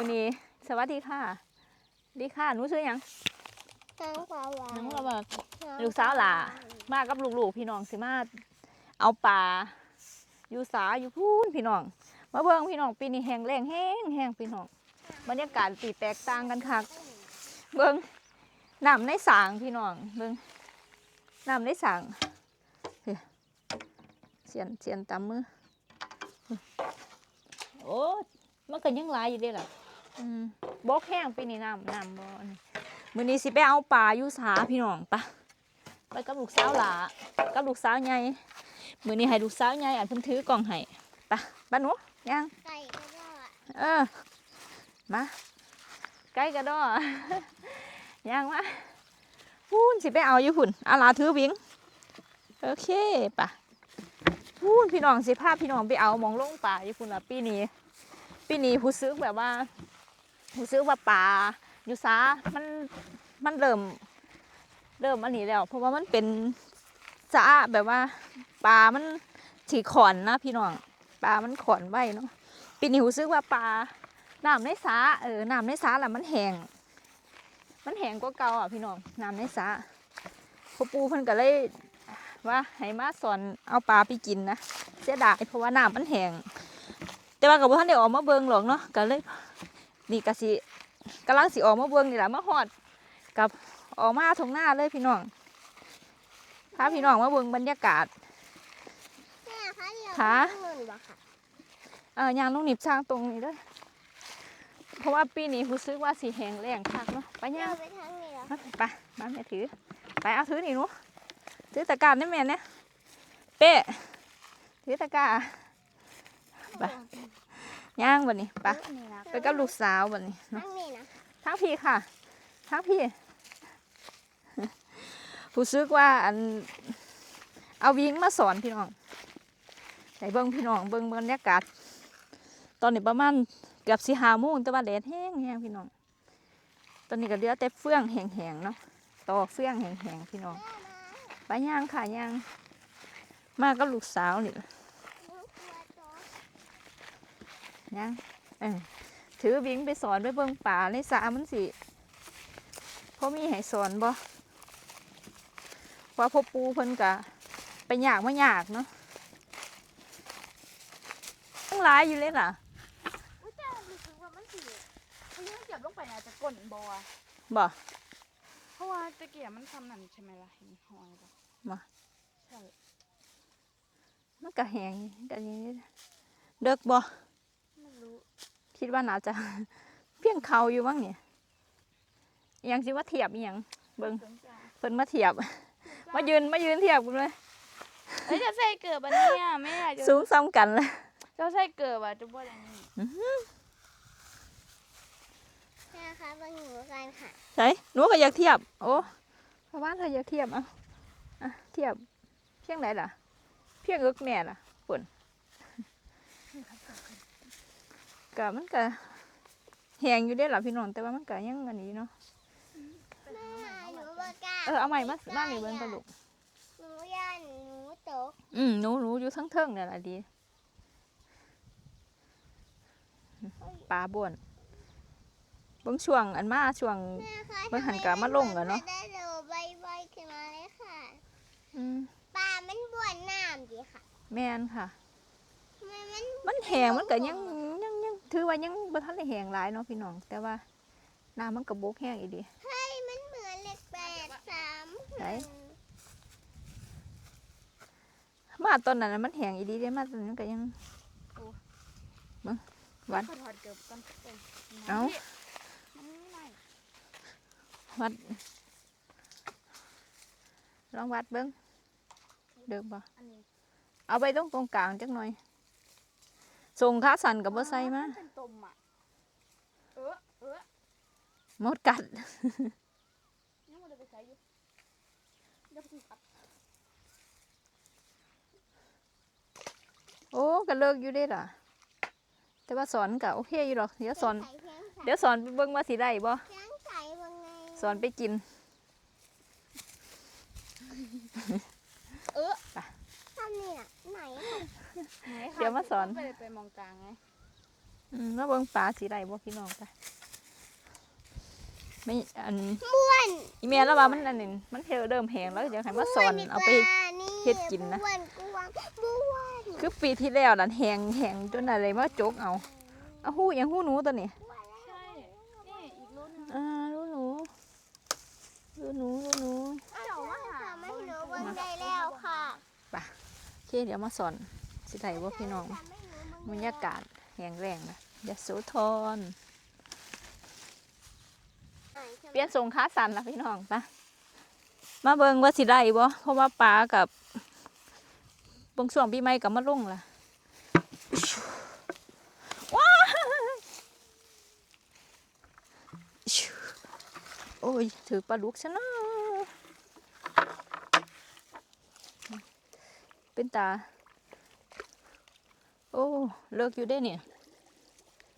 วัสดีค่ะดีค่ะหนูซื้อหยังน้องปลาหวานหนูก็บอกลูกสาวหล่ะมากับลูกๆพี่น้องสิมาเอาปลาอยู่สาอยู่พูนพี่น้องมาเบิ่งพี่น้องปีนี้แห้งแรงแห้งแห้งพี่น้องบรรยากาศสีแตกต่างกันคักเบิ่งน้ำในสางพี่น้องเบิ่งน้ำในสางเฮ้ยเสียนเสียนตามมือโอ้มันก็ยังหลายอยู่เด้ล่ะ อืมบกแห้งปีนี้น้ำน้ำบ่อันนี้มื้อนี้สิไปเอาปลาอยู่สาพี่น้องปะไปกับลูกสาวหลากับลูกสาวใหญ่มือนี้ให้ลูกสาวใหญ่อันเพิ่นถือกล่องให้ไปบ้านหนูย่างไก่ก็ได้เออมาใกล้กระดอย่างมาพูนสิไปเอาอยู่หุ่นอาลาถือวิ่งโอเคปะพูนพี่น้องสิพาพี่น้องไปเอาหมองลงป่าอยู่พุ่นละปีนี้ ปีนี้ผู้ซื้อแบบว่า ผู้ซื้อว่าป่าอยู่ซามันมันเริ่มเริ่มอันนี้แล้ว เพราะว่ามันเป็นสระแบบว่าปลามันฉีขอนนะพี่น้องปลามันขอนไว้เนาะปีนี้รู้สึกว่าปลาน้ำในสระเออน้ำในสระแหละมันแห้งมันแห้งกว่าเก่าอะพี่น้องน้ำในสระพ่อปูเพิ่นก็เลยว่าให้มาสอนเอาปลาไปกินนะเสียดายเพราะว่าน้ำมันแห้งแต่ว่ากับท่านได้ออกมาเบิงหรอกเนาะก็เลย นี่ก็สิกำลังสิออกมาเบิ่งนี่แหละมาฮอดกับออกมาทงหน้าเลยพี่น้องพาพี่น้องมาเบิ่งบรรยากาศแม่คะเดี๋ยวขาเงินบ่ค่ะเออยางลูกหนิบช้างตรงนี้เลยเพราะว่าปีนี้รู้สึกว่าสีแหงแรงคักเนาะไปเดี๋ย่ายงวไปทางนี้เหรอมาไปมาแม่ถือ ไปเอาถือนี่หนูถือตะกร้ารนี่แม่เนี่ยเป๊ะถือตะกร้าไป ย่างบันนี้ไปนี่นะไปกับลูกสาวบันนี้ทาเนาะงนี้นะทั้งพี่ค่ะ ทั้งพี่รู้สึกว่าอันเอาวิ่งมาสอนพี่น้องไหนเบิ้งพี่น้องเบิ้งบรรยากาศตอนนี้ประมาณเกือบสิหาโมงแต่ว่าแดดแห้งแห้งพี่น้อง ตอนนี้ก็เหลือแต่เฟื่องแห้งๆเนาะต่อเฟื่องแห้งๆพี่น้องไปย่างค่ะย่าง มากับลูกสาวนี่ ย่างเออถือวิ่งไปสอนไปเบิ่งป่าในสระมันสิพ่อมีให้สอนบ่ว่าพ่อปูเพิ่นกะไปยากมายากเนาะตั้งหลายอยู่เลยล่ะอุ้ยแต่รู้สึกว่ามันสิมันยังเก็บลงไปน่าจะก้นบ่อะบ่เพราะว่าตะเกียบมันทำนั่นใช่ไหมล่ะเห็นหอยปะมาใช่มันก็แหงกันนี้เด็กบ่ไม่รู้ คิดว่าน่าจะเพียงเขาอยู่บ้างเนี่ยอิหยังสิว่าเทียบอีหยังเบิ่งสนใจเพิ่นมาเทียบ มายืนมายืนเทียบกันเลยเอ้ยจะใส่เกิดบันเนี่ยไม่อยากจะสูงซ้ำกันเลยจะใส่เกิดว่ะจะบ่ได้นี่แม่คะบางหนูกันค่ะใช่หนูก็อยากเทียบ โอ้เพราะว่าเธออยากเทียบเอะอะเทียบเพียงไหนล่ะ เพียงเอิกแม่ล่ะปุ่น กะมันกะแหงอยู่ได้อล่ะพี่น้องแต่ว่ามันกะยังอันนี้เนาะแม่หนูบอกกล้าเออเอาใหม่มาบ้านนี่เบิ่งกระลูกหนูย่านหนูตกอืมหนูหนูอยู่ทั้งเทิงเนี่ยล่ะดีปลาบ่วนเบิ่งช่วงอันมาช่วงแม่คะเบิ่งหันกะมาลงกันเนาะได้เร็วใบๆขึ้นมาเลยค่ะอืมปลามันบ้วนน้ำดีค่ะ แม่นค่ะทำไมมันมันแหงมันก็ยังยังยังถือว่ายังบ่ทันได้แหงหลายเนาะพี่น้อง แต่ว่าน้ำมันก็บกแห้งอีดีเฮ้ยมันเหมือนเหล็กแปดสามไหนมาตอนนั้นน่ะมันแหงอีดีเด้มาตอนนั้นก็ยังเบิ่งวัดขอถอดเกิดก่อนเอ้ยเอ้ามันไม่ได้วัดลองวัดเบิ่งเดิมบ่อันนี้เอาไปตรงตรงกลางจักหน่อย ส่งขาสั่นกับบ่ใส่มานเป็นตมอะเออเออหมดกัดยังไม่ได้ไปใส่อยู่เดี๋ยวไปครับโอ้ก็เลิกอยู่เด้ล่ะ แต่ว่าสอนก็โอเคอยู่ดอกเดี๋ยวสอนใส่เพียงใส่เดี๋ยวสอนไปเบิ่งว่าสิได้บ่เพียงใส่บางไงสอนไปกินทำนี่น่ะไห นอะไหนคะเดี๋ยวมาสอน ไปเลยไปมองกลางไงอืมแล้วเบิ่งปลาสีไรบ่พี่น้องไปไม่อันบ้วนอีเมลแล้วว่ามันอันนี้มันเริ่มแหงแล้วอยากให้มาสอนเอาไป เฮ็ดกินนะ บ้วนกวางบ้วนคือปีที่แล้วนั่นแหงแหงจนอะไรมาจกเอาเอาหู้ยังหู้หนูตัวนี้ใช่นี่อีกรุ่นหนึงอ่ารู้หนูรู้หนูรู้หนูเจ้ามาหา ทำให้หนูเบิ่งได้แล้วค่ะ โอ เคเดี๋ยวมาสอนสิไดว่าพี่น้องบรรยากาศแหงแรงนะยะโสธรเปลี่ยนทรงขาสันละพี่น้องปะมาเบิงว่าสิได้บ่เพราะว่าปลากับบิ่งช่วงปีใหม่กับมาลงล่ะว้าโอ้ยถือปลาดุกซะนะ เป็นตา โอ้เลิกอยู่ได้เนี่ย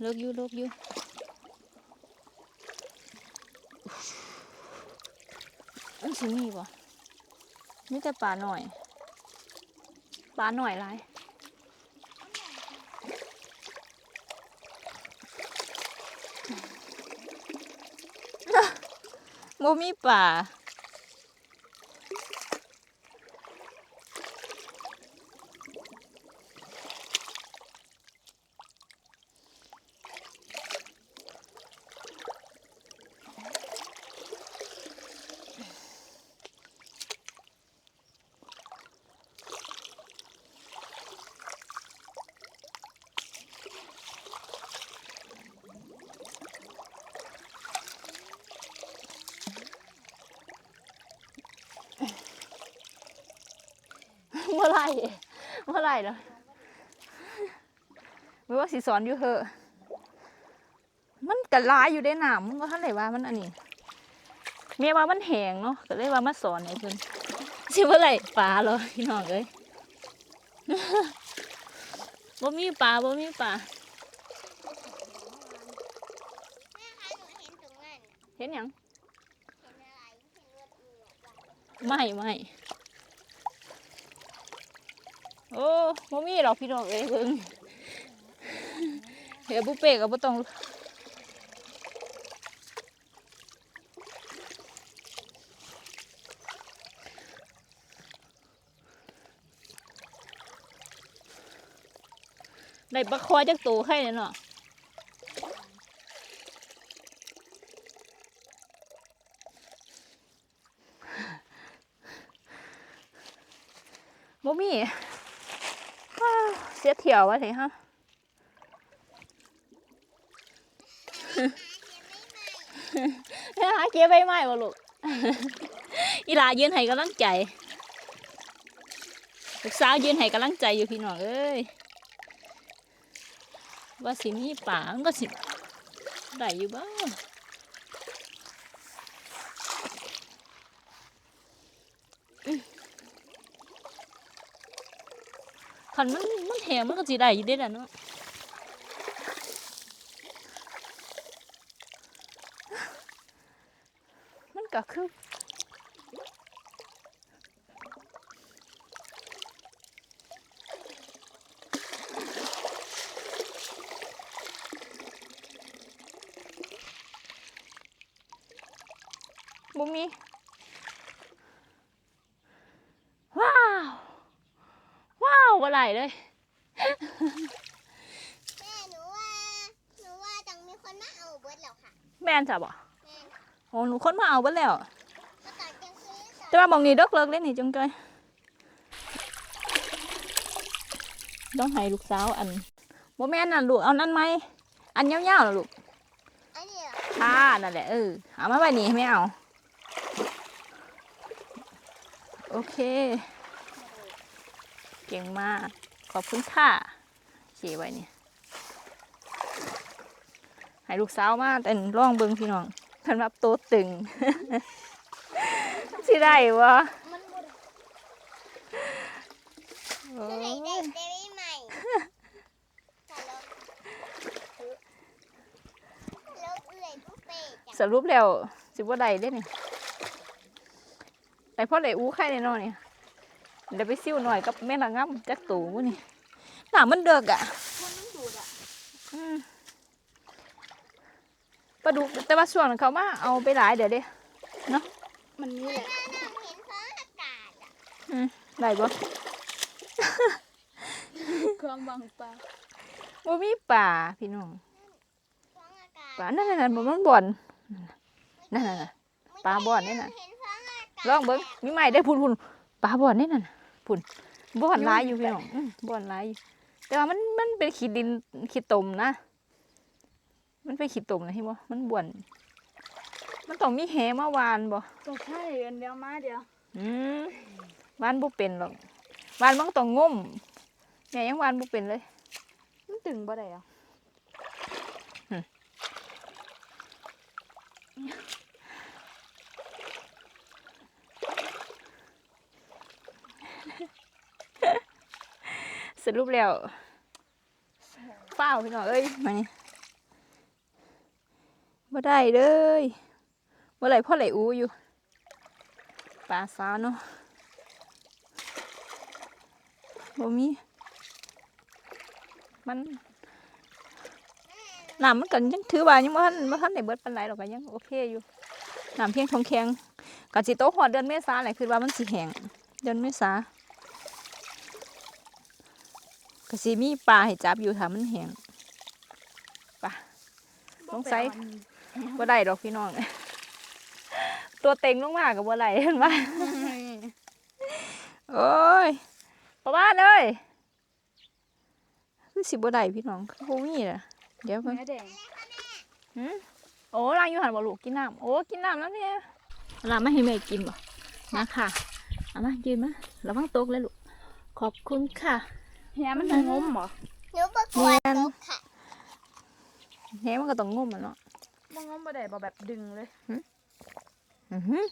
เลิกอยู่เลิกอยู่มันสิมีบ่มีแต่ปลาหน่อย ปลาหน่อยหลายบ่มีปลา มื่อไรเมื่อไรเนาะไม่ว่าสิสอนอยู่เหอะ มันกะลายอยู่ได้หนามมันก็ท่านไหนว่ามันอันนี้เมียว่ามันแหงเนาะก็เลยว่ามาสอนไอ้เพิ่นสิเมื่อไรปลาเหรอพี่น้องเอ้ยบ่มีปลาบ่มีปลาเห็นยังเห็นอะไรเห็นเลือดเลือไม่ไม่ โอ้บ่มีหรอกพี่น้องเอ้ยเบิ่งเดี๋ยวบุเป้ก็บ่ต้องได้ปลาคอจักตัวไข่เนาะบ่มีอ้ เสียเที่ยววะเถอะฮะหาเก็บใบไม้บ่ลูกอีลายืนให้กำลังใจลูกสาวยืนให้กำลังใจอยู่พี่น้องเอ้ยว่าสิมีป่ามันก็สิได้อยู่บ้าง คันมันมันแหงมันก็สิได้อยู่เด้ล่ะเนาะมันก็คือบุมี ว้าว ว้าวอะไรเลยแม่หนูว่าหนูว่าต้องมีคนมาเอาเบิร์ดแล้วค่ะแม่นจ้ะบ่แม่โอ้หนูคนมาเอาเบิดแล้วก็ตอนกลางคืนแต่ว่าบางนี้ดอกเลิกเล่นนี่จงใจอยต้องให้ลูกสาวอันบ่แม่นน่ะลูกเอานั่นไหมอันยาวๆน่ะลูกอันนี้เหรอค่ะนั่นแหละเออเอามาไว้นี่ไม่เอา โอเคเก่งมาก ขอบคุณค่ะเขีไว้นี่ให้ลูกสาวมาแต่นร่องเบิงพี่น้องสำหรับโตวตึงสิได้วะมันบ่ได้โอ้จะได้ยได้ได้ใหม่ค่ะแล้วแล้วเอื่อยปุ๊บเป๊ะจ้ะสรุปแล้วสิบ่ได้เด้นี่แต่พ่อได้อู้ไข่แน่นอนเนี่ย เดี๋ยวไปซิ่วหน่อยกับแม่ละง่ำจักตูวนี่หนามันเดือกอะมันมันดูดอะอืมปลาดุกแต่ว่าช่วงนั้นเขามาเอาไปหลายเดี๋ยวเด้มันนี่แหละน่าเห็นฟ้าอากาศอะได้บ่เครื่องบังปลาบ่มีป่าพี่น้องฟ้าอากาศป่านั่นนั่นๆบ่มันบ่อนนั่นน่ะปลาบ่อนนี่น่ะเห็นฟ้าอากาศลองเบิ่งมีไม้ได้พุ่นๆป่าบ่อนนี่นั่นน่ะ พุ่นบ่อนหลายอยู่พี่น้องอืมบ่อนหลายอยู่แต่ว่ามันมันเป็นขี้ดินขี้ตมนะ มันเป็นขี้ตมนะเห็นบ่มันบ่อนมันต้องมีแหมาวานบ่ก็ใช่อันเดียวมาเดียว อืมวานบ่เป็นหรอกวานมันก็ต้องงมแม่ยังวานบ่เป็นเลย มันตึงบ่ได้อะ สรุปแล้วฟ้าวพี่น้องเอ้ยมานี่บ่ได้เลยบ่ไหลพ่อไหลอูอยู่ปลาซาเนาะบ่มีมันน้ำมันก็ยังถือว่ายังบ่ทันบ่ทันได้เบิดปานใดหรอกก็ยังโอเคอยู่น้ำเพียงทองแข็งก็สิโตฮอดเดือนเมษาแหละคือว่ามันสิแห้งเดือนเมษา ก็สิมีปลาให้จับอยู่ถ้ามันแห้งสงสัยบ่ได้ดอกพี่น้อง ตัวเต็งลงมากับบ่ไหลเห็นว่าโอ้ยประมาณเลยคือสิบ่ได้พี่น้องคือบ่มีล่ะเดี๋ยวเพิ่นเนื้อแดงโอ้ล้างอยู่หันบ่ลูกกินน้ำโอ้กินน้ำแล้วเนี่ยเอาลามาให้แม่กินบ่นะค่ะเอามายืนมาระวังตกเลยลูกขอบคุณค่ะ เฮียมันงมเหรอหนูประกวดแม่นตกค่ะแหมันก็ต้องงมอะเนาะมันงมบ่ได้บ่แบบดึงเลยอือหือ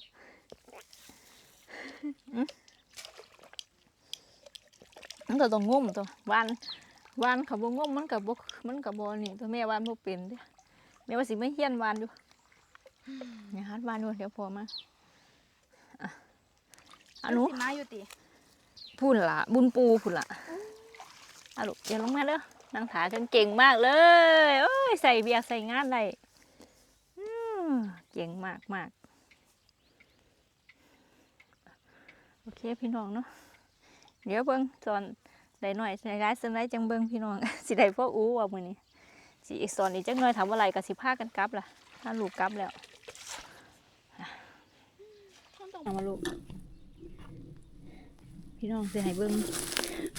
อื้อมันก็ต้องงมตัววานวานเขาบ่งมมันก็บ่มันก็บ่นี่ตัวแม่วานบ่เป็นเด้แม่ว่าสิไม่เฮียนวานอยู่เนี่ยฮัดวานอยู่เดี๋ยวพอมาอะอะหนูสิมาอยู่ติพูนล่ะบุญปูพูนล่ะ อลูกอย่าลงมาเด้อนางถาจนเก่งมากเลยโอ้ยใส่เบียร์ใส่งานได้เก่งมากมากโอเคพี่น้องเนาะเดี๋ยวเบิ่งสอนได้หน่อยใส่ร้ายสไลด์จังเบิ่งพี่น้องสิได้พ่ออู้ว่ามือนี้สิอีกสอนอีกจักหน่อยถามว่าอะไรก็สิพากันกลับล่ะถ้าลูกกลับแล้วเอามาลูกพี่น้องสิให้เบิ่ง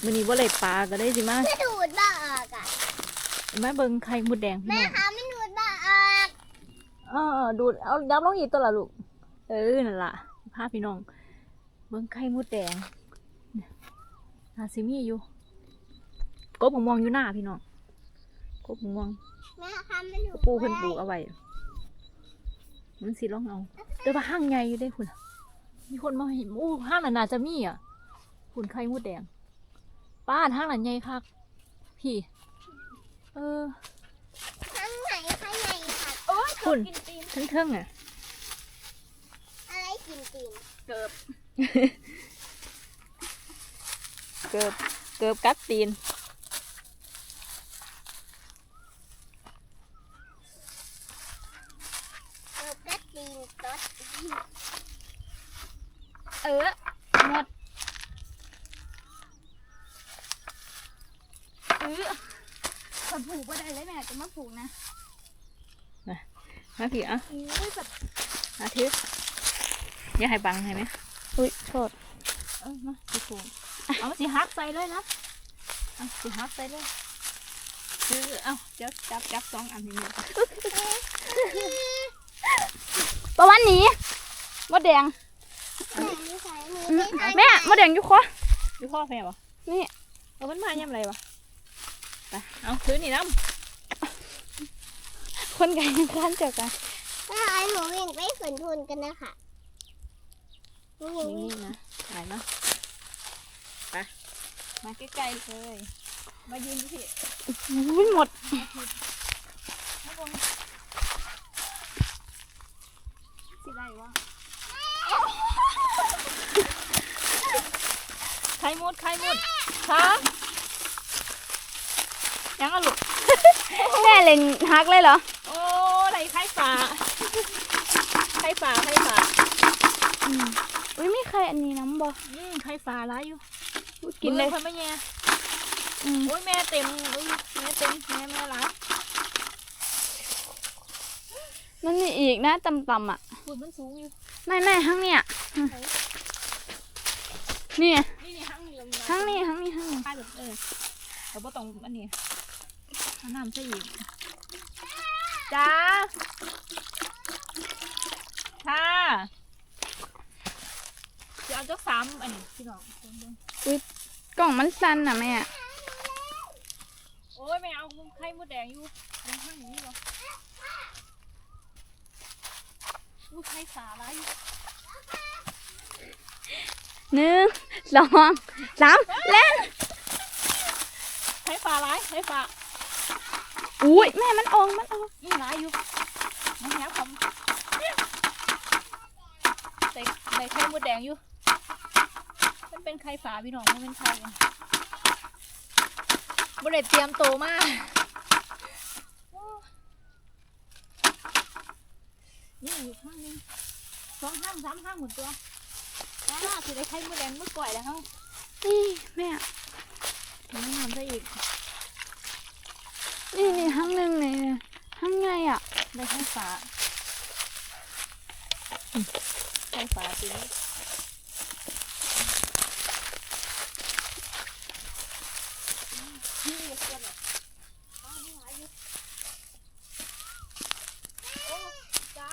มื้อนี้บ่ได้ปลาก็ได้สิมาไม่ดูดบ้าออกอะมาเบิ่งไข่มดแดงพี่แม่น้องคะไม่ดูดบ้าออกเออดูดเอาดับลงอีกตัวละลูก เออนั่นล่ะพาพี่น้อง เบิ่งไข่มดแดงเนี่ยอาซิมีอยู่กบผมมองอยู่หน้าพี่น้องกบผมมองแม่คะไม่ดูดปูเพิ่นปลูกเอาไว้มันสิลองเอาแต่ว่าห้างใหญ่อยู่ได้คุณมีคนมาเห็นโอ้ห้างนั้นน่าจะมีอะคุณไข่มดแดง ป้าดห้างนั้นใหญ่คักพี่ เออข้างไหนข้างในค่ะโอ้ยคุณกินตีนทั้งเทิงๆอะ อะไรกินตีนเกือบเกือบเกือบกัดตีนเออกัดตีนตดเออหมด เออคนผูกบ่ได้เลยแม่จะมาผูกนะนะมาพี่อะอุ้ยแบบอาทิตย์อย่าให้บังให้ไหมอุ้ยโทษเออมาสิถูกเอาสิฮักใส่เลยนะเอาสิฮักใส่เลยคือเอาเดี๋ยวจับจับสองอันนี้ประวันนี้มดแดงแม่ไม่ใส่หนูไม่ใส่แม่มดแดงอยู่คออยู่พ่อแม่ปะนี่เอามันมาย่ำไรวะ ไปเอาถือนี่น้คนไก่ยังคลานเจอกันถ้าไอ้หนูวิ่งไปฝืนทุนกันนะคะหนูำวิ่งนี่นะถ่ายเนาะไปมาใกล้ๆเลย มายืนที่อุ้ยหมดสิได้วะไข่มุดไข่มุดค่ะ ยังอะลูกแม่เล่นฮักเลยเหรอ โอ้ได้ไข่ฝาไข่ฝาไข่ฝาอืมอุ้ยมีใครอันนี้น้ำบ่อืมไข่ฝาร้ายอยู่อุ๊ยกินเลยบิ่งเพิ่นไม่แย่อืมโอ้ยแม่เต็มอุ้ยแม่เต็มแม่แม่ร้ายมันมีอีกนะต่ำๆอะฝุ่นมันสูงอยู่ไม่ไม่ทั้งเนี่ยอืมนี่ไงนี่นี่ห้างนี่เราทั้งนี้ทั้งนี้ทั้งนี้ใช่แบบเออเราบ่ต้องอันนี้เอา น้ำใส่อีกจ้าค่ะเดี๋ยวเอาจักสามอันนี้พี่น้องเบิ่งกล่องมันสั้นอะแม่ โอ้ยไม่เอาไข่มดแดงอยู่มันห้างอย่างนี้เหรออู้ไข่สาร้ายอยู่หนึ่งสองสามเล่นไข่ฟ้าร้ายไข่ฟ้า อุ้ยแม่มันอองมันอองอีร้ายอยู่มันแหบผมใส่ใส่ไข่มดแดงอยู่ มันเป็นไข่ฝาพี่น้องมันเป็นไข่บริเตรียมโตวมากนี่อยู่ข้างนึงสองห้างสามห้างหมดตัวน่าสิได้ไข่มดแดงมือก่อยแล้วเฮ้านี่แม่มันทำได้อีก นี่นี่ทั้งหนึ่งนี่ทั้งไงอะ ได้ไข่ฝาอืมไข่ฝาตัวนี้นี่เสียบอะอ้าวนี่หายอยู่โอ้จ้า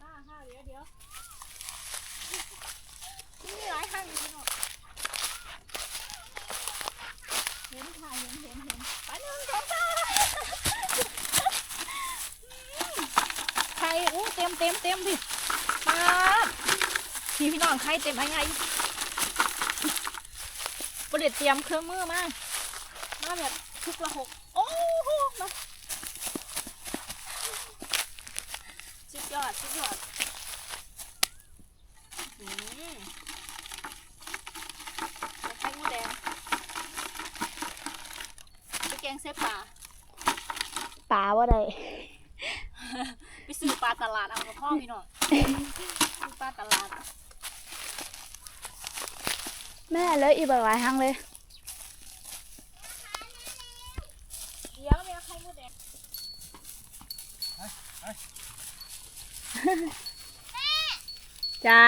ห้าห้าเดี๋ยวเดี๋ยวนี่มีหลายห้างอยู่พี่น้องเห็นค่ะเห็นเห็นเห็นไปหนึ่งสองสามไข่อู้เต็มเต็มเต็มพี่ป๊าบ พี่พี่น้องไข่เต็มไอ้ไงบริเตรียมเครื่องมือมามาแบบทุกละหกโอ้โหมาสุดยอดสุดยอดอืมเอาไข่มูแดงไปแกงเส้ปลาปลาว่าไดไปซื้อปลาตลาดเอากับพ่อพี่น้องซื้อปลาตลาด แม่เลยอีกหลายทั้งเลย เดี๋ยวเนี่ยไข่มูแดงจ้า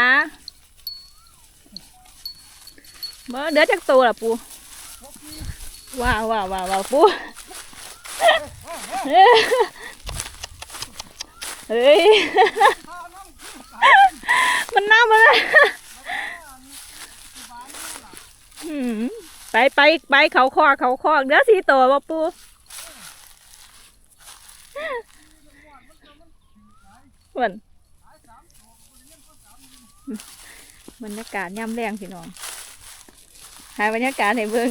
เมื่อเดือจากตัวล่ะปูว้าวว้าวว้าวว้าวปูเฮ้ยมันน่ามาเลยหืม ไปไปไปเขาคอกเขาคอกเดือสีตัวบ่ปูเหมือนบรรยากาศย่ำแรงพี่น้อง หายบรรยากาศให้เบิ่ง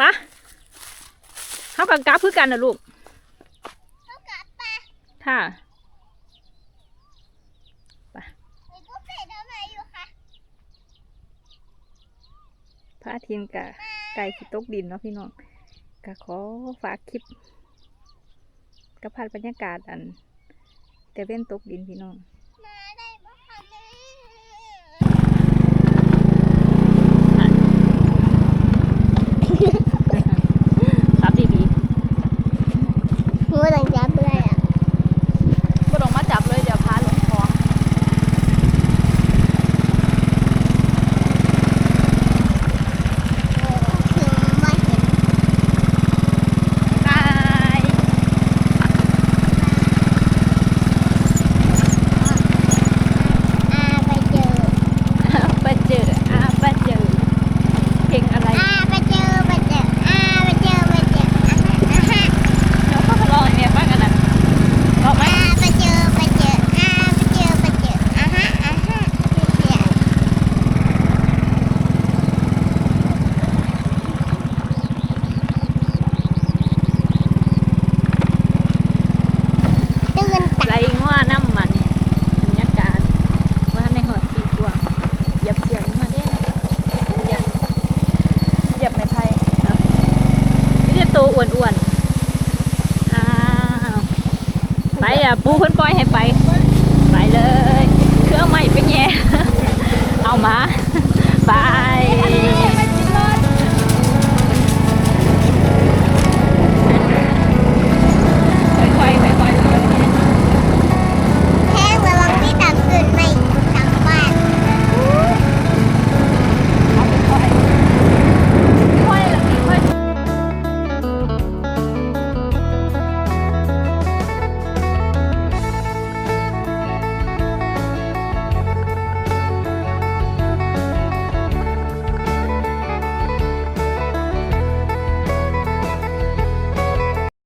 ปะเขากับกราฟคือกันนะลูกเขากลับไปค่ะ ไอ้กุ๊กเป็ดทำอะไรอยู่คะ พ ระอาทิตย์กับไก่สิตกดินเนาะพี่น้องก็ขอฝากคลิปกับภาพบรรยากาศอัน แต่เว้นตกดินพี่น้องมาได้บ่คะแม่ครับดีมือหลังจับ